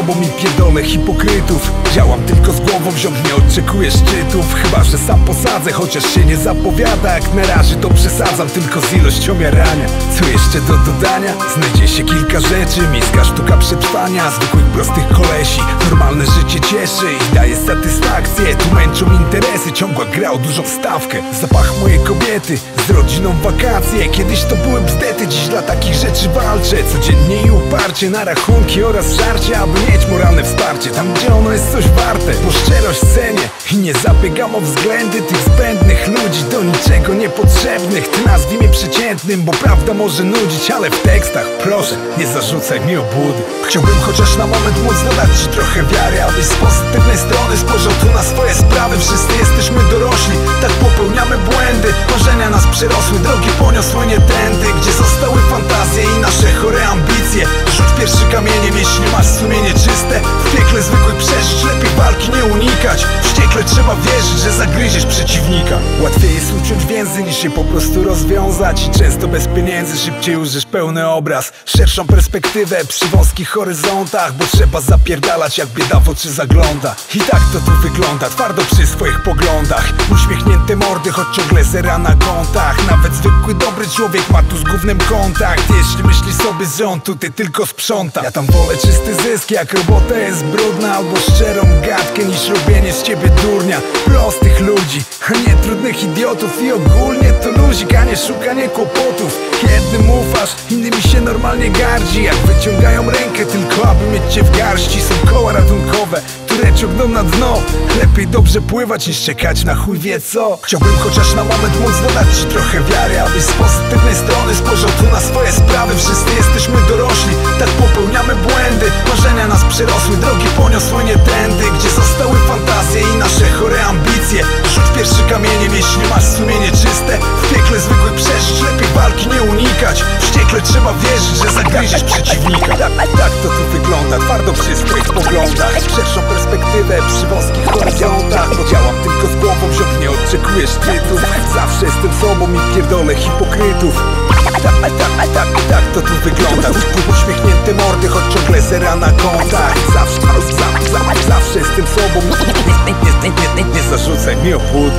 sobą i pierdolę hipokrytów. Działam tylko z głową, ziom nie oczekuję szczytów. Chyba, że sam posadzę, chociaż się nie zapowiada. Jak na razie to przesadzam tylko z ilością jarania. Co jeszcze do dodania? Znajdzie się kilka rzeczy. Miejska sztuka przetrwania Zwykłych prostych kolesi. Normalne życie cieszy i daje satysfakcję. Tu męczą interesy, ciągła gra o dużą stawkę. Zapach mojej kobiety, z rodziną wakacje. Kiedyś to były bzdety, dziś dla takich rzeczy walczę. Codziennie i uparcie na rachunki oraz żarcie Aby mieć moralne wsparcie. Tam gdzie ono jest coś warte Bo szczerość cenię i nie zabiegam o względy tych zbędnych ludzi Do niczego niepotrzebnych, ty nazwij mnie przeciętnym Bo prawda może nudzić, ale w tekstach proszę nie zarzucaj mi obłudy. Chciałbym chociaż na moment móc dodać ci trochę wiary Abyś z pozytywnej strony spojrzał tu na swoje sprawy. Wszyscy jesteśmy dorośli, tak popełniamy błędy. Marzenia nas przerosły, drogi poniosły nie tędy Gdzie камень не вишни, массу przeciwnika. Łatwiej jest uciąć więzy niż je po prostu rozwiązać. I często bez pieniędzy szybciej użysz pełny obraz. Szerszą perspektywę przy wąskich horyzontach Bo trzeba zapierdalać jak bieda w oczy zagląda. I tak to tu wygląda, twardo przy swoich poglądach. Uśmiechnięte mordy, choć ciągle zera na kontach Nawet zwykły dobry człowiek ma tu z gównem kontakt. Jeśli myśli sobie, że on tutaj tylko sprząta. Ja tam wolę czysty zysk, jak robota jest brudna Albo szczerą gadkę niż robienie z ciebie durnia. Prostych ludzi, a nie trudnych idiotów I ogólnie to luzik, a nie szukanie kłopotów. Jednym ufasz, innymi się normalnie gardzi. Jak wyciągają rękę tylko aby mieć cię w garści. Są koła ratunkowe, które ciągną na dno. Lepiej dobrze pływać niż czekać na chuj wie co. Chciałbym chociaż na moment móc dodać ci trochę wiary Abyś z pozytywnej strony spojrzał tu na swoje sprawy. Wszyscy jesteśmy dorośli, Wściekle trzeba wierzyć, że zagryziesz przeciwnika. Tak, tak to tu wygląda, twardo przy swoich poglądach. Szerszą perspektywę przy wąskich horyzontach. Bo działam tylko z głową, ziom nie oczekuję szczytów. Zawsze jestem sobą i pierdolę hipokrytów. Tak, tak, tak, tak, tak to tu wygląda. Uśmiechnięte mordy, choć ciągle zera na kontach Zawsze, zawsze, zawsze, jestem sobą. Nie, nie, nie, nie, nie, nie zarzucaj mi obłud